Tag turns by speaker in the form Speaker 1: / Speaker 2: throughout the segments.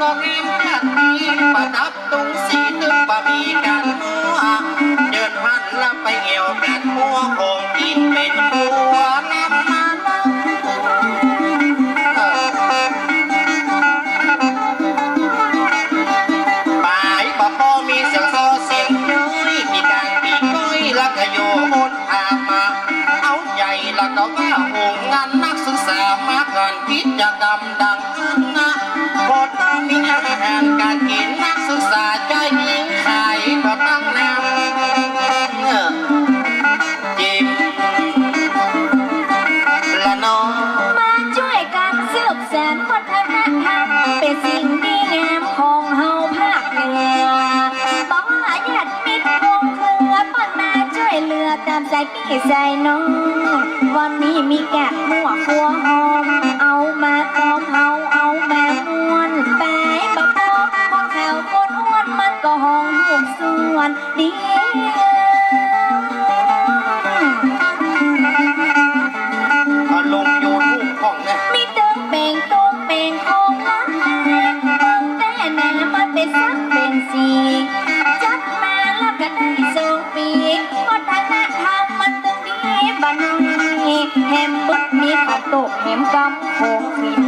Speaker 1: ก็งามจัดมีประดับตุงสีตึกบะมีกันมัวเดินหันลำไปเอวกันมัวคงกินเป็นบัวนำมาล้วเออปลายปะปอมีเสียงโซเสียงย้อยมีการปีก้อยล้วก็โยนพามา เอาใหญ่ล้วก็ว่าหงงานนักศึกษามากกันกิดจก
Speaker 2: สืบสนวัฒนธรรมเป็นสิ่งดีงามของเฮาภาคเหนือบอกว่าญาติมิตรวงเครือปันมาช่วยเหลือตามใจพี่ใจน้อง วันนี้มีแกะมั่วคัวหอม เอามาต้มเฮาเอามาม้วนไปบะโปะคนแถวคนอ้วนมันก็ห้องหุบส่วนดี
Speaker 1: เอาลงยู
Speaker 2: กเป็นสีจัดมาแล้วก็ได้ส่งปีกวัฒนธรรมมันตึงดีบันนี้แฮมบึกมีข้าวโตกแฮมกำโขงขิน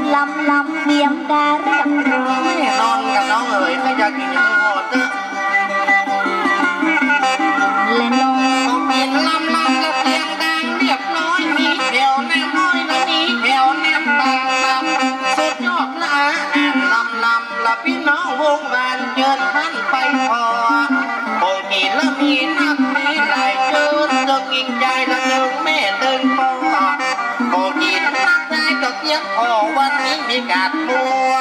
Speaker 2: มี
Speaker 1: นักมี
Speaker 2: หลา
Speaker 1: ยเกินจะกินใจละหนึ่งแม่เดินพอคงกินนักใจก็เสียงพอวันนี้มีกาดมัว